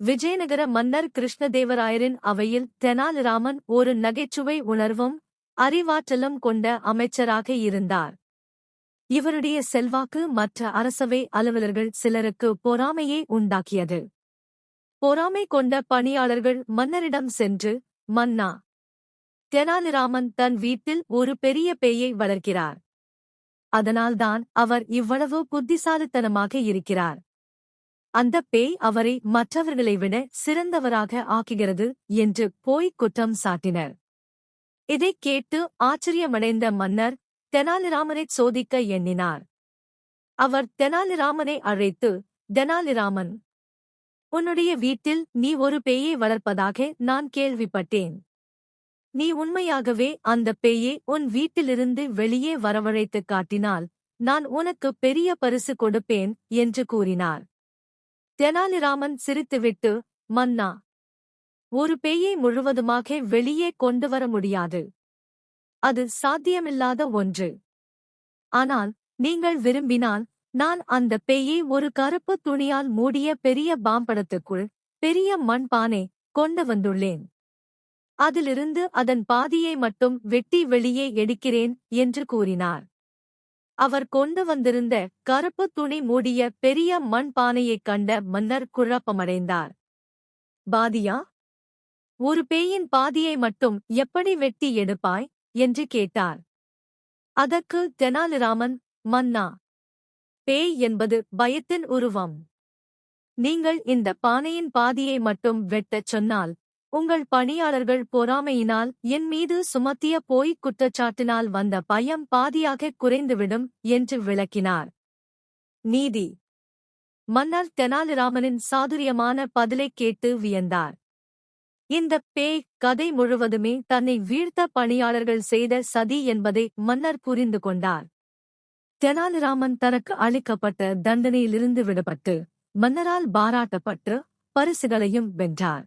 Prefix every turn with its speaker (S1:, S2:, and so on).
S1: விஜயநகர மன்னர் கிருஷ்ணதேவராயரின் அவையில் தெனாலிராமன் ஒரு நகைச்சுவை உணர்வும் அறிவாற்றலும் கொண்ட அமைச்சராக இருந்தார். இவருடைய செல்வாக்கு மற்ற அரசவை அலுவலர்கள் சிலருக்கு பொறாமையை உண்டாக்கியது. பொறாமை கொண்ட பணியாளர்கள் மன்னரிடம் சென்று மன்னா தெனாலிராமன் தன் வீட்டில் ஒரு பெரிய பேயை வளர்க்கிறார். அதனால்தான் அவர் இவ்வளவு புத்திசாலித்தனமாக இருக்கிறார். அந்த பேய் அவரை மற்றவர்களை விட சிறந்தவராக ஆக்குகிறது என்று போய் குற்றம் சாட்டினர். இதைக் கேட்டு ஆச்சரியமடைந்த மன்னர் தெனாலிராமனைச் சோதிக்க எண்ணினார். அவர் தெனாலிராமனை அழைத்து தெனாலிராமன் உன்னுடைய வீட்டில் நீ ஒரு பேயை வளர்ப்பதாக நான் கேள்விப்பட்டேன். நீ உண்மையாகவே அந்த பேயை உன் வீட்டிலிருந்து வெளியே வரவழைத்துக் காட்டினால் நான் உனக்கு பெரிய பரிசு கொடுப்பேன் என்று கூறினார். தெனாலிராமன் சிரித்துவிட்டு மன்னா ஒரு பேயை முழுவதுமாக வெளியே கொண்டு வர முடியாது. அது சாத்தியமில்லாத ஒன்று. ஆனால் நீங்கள் விரும்பினால் நான் அந்த பேயை ஒரு கருப்பு துணியால் மூடிய பெரிய பாம்படத்துக்குள் பெரிய மண்பானை கொண்டு வந்துள்ளேன். அதிலிருந்து அதன் பாதியை மட்டும் வெட்டி வெளியே எடுக்கிறேன் என்று கூறினார். அவர் கொண்டு வந்திருந்த கருப்பு துணி மூடிய பெரிய மண் பானையைக் கண்ட மன்னர் குழப்பமடைந்தார். பாதியா? ஒரு பேயின் பாதியை மட்டும் எப்படி வெட்டி எடுப்பாய்? என்று கேட்டார். அதற்கு தெனாலிராமன் மன்னா பேய் என்பது பயத்தின் உருவம். நீங்கள் இந்த பானையின் பாதியை மட்டும் வெட்டச் சொன்னால் உங்கள் பணியாளர்கள் பொறாமையினால் என் மீது சுமத்திய போய்க் குற்றச்சாட்டினால் வந்த பயம் பாதியாக குறைந்துவிடும் என்று விளக்கினார். நீதி. மன்னர் தெனாலிராமனின் சாதுரியமான பதிலைக் கேட்டு வியந்தார். இந்த பேய் கதை முழுவதுமே தன்னை வீழ்த்த பணியாளர்கள் செய்த சதி என்பதை மன்னர் புரிந்து கொண்டார். தெனாலிராமன் தனக்கு அளிக்கப்பட்ட தண்டனையிலிருந்து விடுபட்டு மன்னரால் பாராட்டப்பட்டு பரிசுகளையும் வென்றார்.